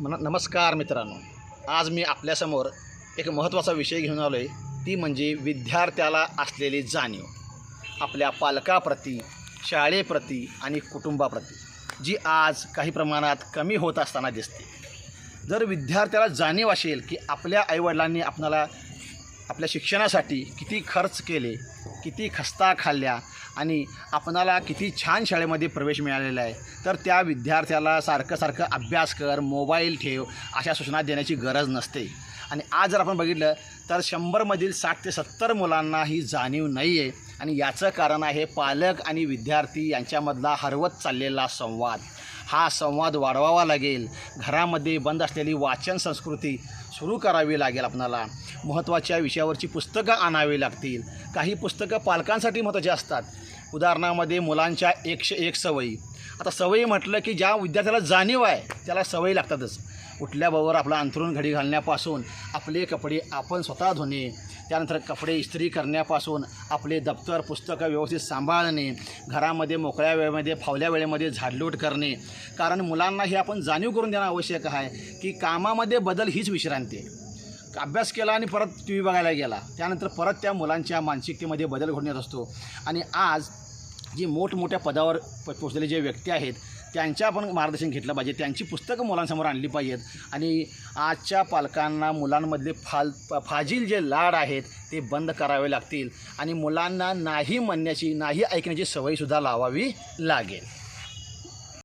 मन नमस्कार मित्रांनो. आज मी आपल्यासमोर एक महत्त्वाचा विषय घेऊन आलो आहे ती म्हणजे विद्यार्थ्याला असलेली जाणीव. आपल्या पालकाप्रती शाळेप्रती आणि कुटुंबाप्रती जी आज काही प्रमाणात कमी होत असताना दिसते. जर विद्यार्थ्याला जाणीव असेल की आपल्या आईवडिलांनी आपणाला आपल्या शिक्षणासाठी किती खर्च केले किती खस्ता खाल्ल्या आणि आपणाला किती छान शाळेमध्ये प्रवेश मिळालेला आहे. तर त्या विद्यार्थ्याला सारखं सारखं अभ्यास कर मोबाईल ठेव अशा सूचना देण्याची गरज नसते. आणि आज जर आपण बघितलं तर शंभरमधील साठ ते सत्तर मुलांना ही जाणीव नाही आहे आणि याचं कारण आहे पालक आणि विद्यार्थी यांच्यामधला हरवत चाललेला संवाद. हा संवाद वाढवावा लागेल. घरामध्ये बंद असलेली वाचन संस्कृती सुरू करावी लागेल आपणाला. महत्त्वाच्या विषयावरची पुस्तकं आणावी लागतील. काही पुस्तकं पालकांसाठी महत्त्वाची असतात. उदाहरणामध्ये मुलांच्या एकशे एक सवयी. आता सवयी म्हटलं की ज्या विद्यार्थ्याला जाणीव आहे त्याला सवयी लागतातच. उठल्याबरोबर आपलं अंथरून घडी घालण्यापासून आपले कपडे आपण स्वतः धुणे त्यानंतर कपडे इस्त्री करण्यापासून आपले दप्तर पुस्तकं व्यवस्थित सांभाळणे घरामध्ये मोकळ्या वेळेमध्ये फावल्या वेळेमध्ये झाडलोट करणे. कारण मुलांना हे आपण जाणीव करून देणं आवश्यक आहे की कामामध्ये बदल हीच विश्रांती आहे. अभ्यास केला आणि परत टी व्ही बघायला गेला. त्यानंतर परत त्या मुलांच्या मानसिकतेमध्ये बदल घडून येत असतो. आणि आज जी मोठमोठ्या पदावर प पोचलेले जे व्यक्ती आहेत त्यांच्या आपण मार्गदर्शन घेतलं पाहिजे. त्यांची पुस्तकं मुलांसमोर आणली पाहिजेत. आणि आजच्या पालकांना मुलांमधले फाल फाजील जे लाड आहेत ते बंद करावे लागतील. आणि मुलांना नाही म्हणण्याची नाही ऐकण्याची सवयीसुद्धा लावावी लागेल.